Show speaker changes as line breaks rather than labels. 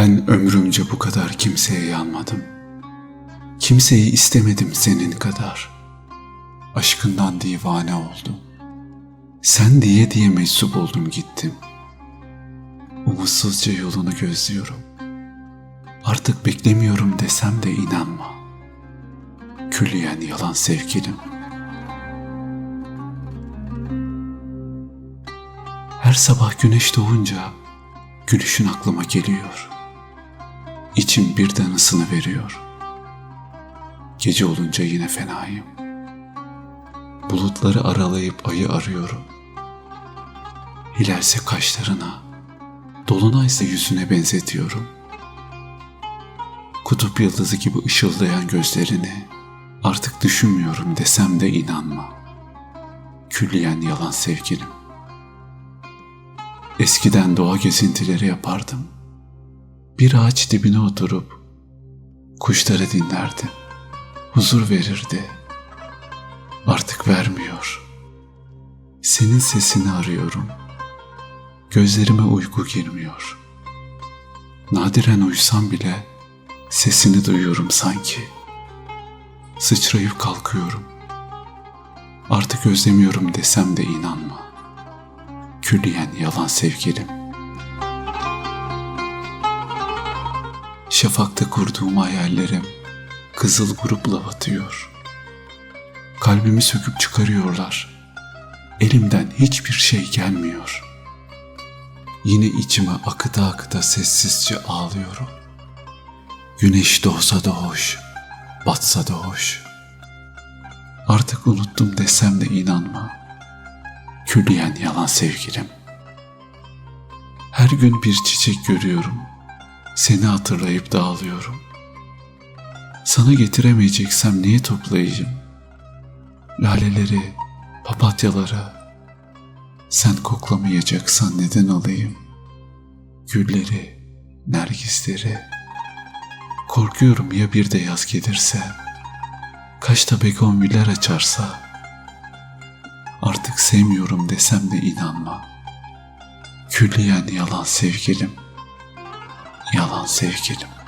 Ben ömrümce bu kadar kimseye yanmadım. Kimseyi istemedim senin kadar. Aşkından divane oldum. Sen diye diye meczup oldum gittim. Umutsuzca yolunu gözlüyorum. Artık beklemiyorum desem de inanma. Külliyen yalan sevgilim. Her sabah güneş doğunca gülüşün aklıma geliyor. İçim birden ısını veriyor. Gece olunca yine fenayım. Bulutları aralayıp ayı arıyorum. Hilalse kaşlarına, dolunaysa yüzüne benzetiyorum. Kutup yıldızı gibi ışıldayan gözlerini artık düşünmüyorum desem de inanma. Külliyen yalan sevgilim. Eskiden doğa gezintileri yapardım. Bir ağaç dibine oturup kuşları dinlerdim. Huzur verirdi. Artık vermiyor. Senin sesini arıyorum. Gözlerime uyku girmiyor. Nadiren uysam bile sesini duyuyorum sanki. Sıçrayıp kalkıyorum. Artık özlemiyorum desem de inanma külliyen yalan sevgilim. Şafakta kurduğum hayallerim kızıl grupla batıyor. Kalbimi söküp çıkarıyorlar. Elimden hiçbir şey gelmiyor. Yine içime akıta akıta sessizce ağlıyorum. Güneş doğsa da hoş, batsa da hoş. Artık unuttum desem de inanma.'' külliyen yalan sevgilim. Her gün bir çiçek görüyorum. Seni hatırlayıp dağılıyorum. Sana getiremeyeceksem niye toplayacağım? Laleleri, papatyaları. Sen koklamayacaksan neden alayım? Gülleri, nergisleri. Korkuyorum ya bir de yaz gelirse. Kaçta begonviller açarsa.'' Artık sevmiyorum desem de inanma. Külliyen yalan sevgilim. Yalan sevgilim.